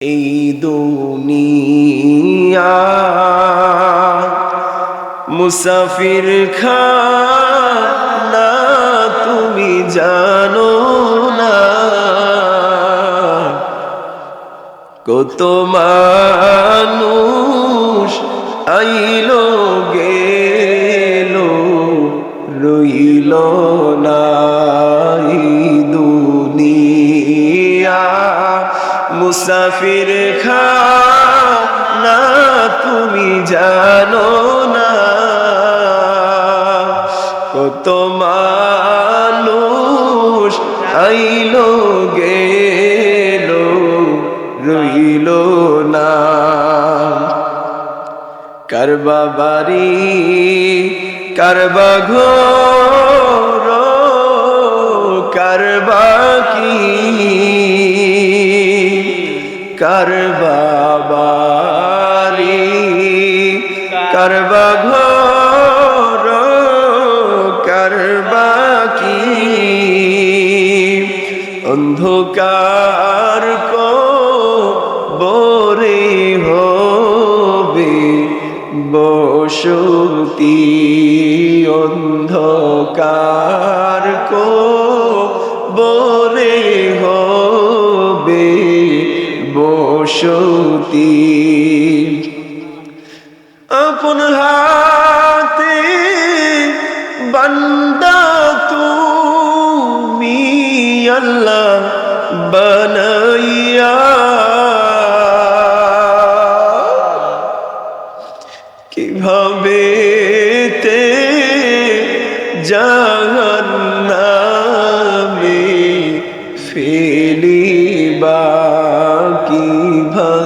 এই দুনিয়া মুসাফির খানা তুমি জানো না। কত মানুষ আইলো গেল রইল না দুনিয়া। মুসাফির খানা তুমি জানো না। কত মানুষ আইলো, গেল, রইল না। কারবা বাড়ি, কারবা ঘর, কারবা কি? কারবা বাড়ি কারবা ঘর কারবা কি? অন্ধকার কো বরে হবে বসতি অন্ধকার কো বসতি আপন হাতে বান্দা তুমি আল্লাহ বানাইয়া। কীভাবে তে জাহান্নামে ফেলিবা? কীভাবে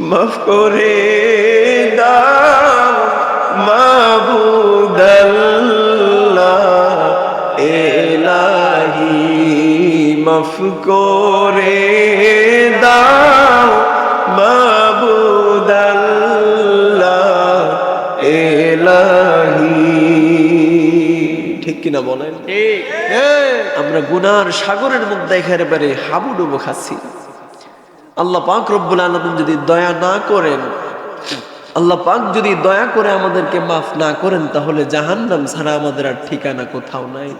মাফ করে দাও মাবুদাল্লাহ এলাহি। মাফ করে দাও মাবুদাল্লাহ এলাহি। ঠিক কিনা বলেন? আমরা গুনার সাগরের মুখ মধ্যে একেবারে হাবুডুবু খাচ্ছি। আল্লাহ পাক রব্বুল আলমিন যদি দয়া না করেন আল্লাহ পাক যদি দয়া করে আমাদেরকে মাফ না করেন তাহলে জাহান্নাম ছাড়া আমাদের আর ঠিকানা কোথাও নাই।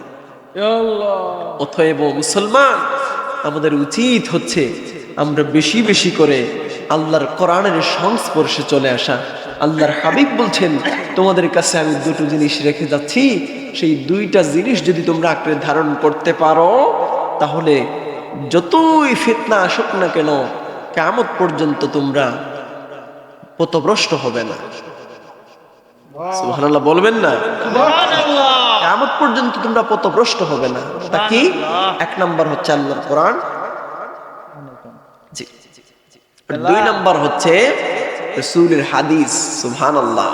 অথব মুসলমান আমাদের উচিত হচ্ছে আমরা বেশি বেশি করে আল্লাহর কোরআনের সংস্পর্শে চলে আসা। আল্লাহর হাবিব বলছেন তোমাদের কাছে আমি দুটো জিনিস রেখে যাচ্ছি। সেই দুইটা জিনিস যদি তোমরা আঁকড়ে ধারণ করতে পারো তাহলে যতই ফিতনা আসুক না কেন কেমন পর্যন্ত তোমরা পথভ্রষ্ট হবে না। সুবহানাল্লাহ বলবেন না? কেমন পর্যন্ত তোমরা পথভ্রষ্ট হবে না। তা কি? এক নাম্বার হচ্ছে আল্লাহর কোরআন। জি। দুই নাম্বার হচ্ছে রসুলের হাদিস সুবহানাল্লাহ